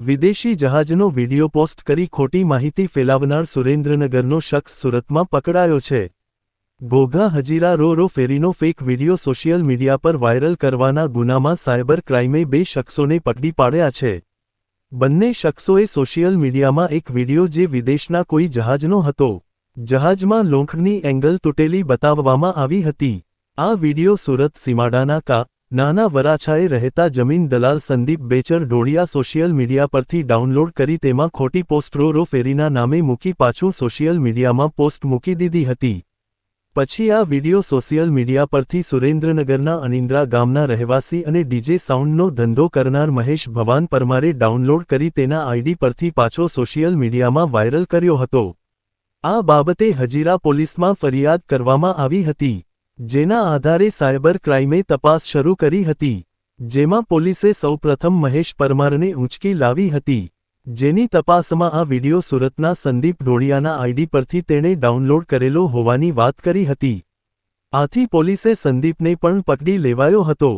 વિદેશી જહાજનો video post કરી ખોટી માહિતી ફેલાવનાર સુરેન્દ્રનગરનો શખ્સ સુરતમાં પકડાયો છે. ઘોઘા હજીરા રો રો ફેરીનો ફેક વિડિયો સોશિયલ મીડિયા પર વાયરલ કરવાના ગુનામાં સાયબર ક્રાઇમે બે શખ્સોને પકડી પાડ્યા છે. બંને શખ્સોએ સોશિયલ મીડિયામાં એક વિડિયો જે વિદેશના કોઈ જહાજનો હતો. જહાજમાં લોંખની એંગલ તૂટેલી બતાવવામાં આવી હતી. આ વિડિયો સુરત સીમાડાના કા નાના વરાછાએ રહેતા જમીન દલાલ સંદીપ બેચર ઢોળિયા સોશિયલ મીડિયા પરથી ડાઉનલોડ કરી તેમાં ખોટી પોસ્ટ રો રો ફેરીના નામે મૂકી પાછું સોશિયલ મીડિયામાં પોસ્ટ મૂકી દીધી હતી. પછી આ વિડિયો સોશિયલ મીડિયા પરથી સુરેન્દ્રનગરના અનિન્દ્રા ગામના રહેવાસી અને ડીજે સાઉન્ડનો ધંધો કરનાર મહેશ ભવાન પરમારે ડાઉનલોડ કરી તેના આઈડી પરથી પાછો સોશિયલ મીડિયામાં વાયરલ કર્યો હતો. આ બાબતે હજીરા પોલીસમાં ફરિયાદ કરવામાં આવી હતી. જેના આધારે સાયબર ક્રાઇમે તપાસ શરૂ કરી હતી, જેમાં પોલીસે સૌપ્રથમ મહેશ પરમારને ઊંચકી લાવી હતી, જેની તપાસમાં આ વિડિયો સુરતના સંદીપ ઢોળિયાના આઈડી પરથી તેણે ડાઉનલોડ કરેલો હોવાની વાત કરી હતી. આથી પોલીસે સંદીપને પણ પકડી લેવાયો હતો.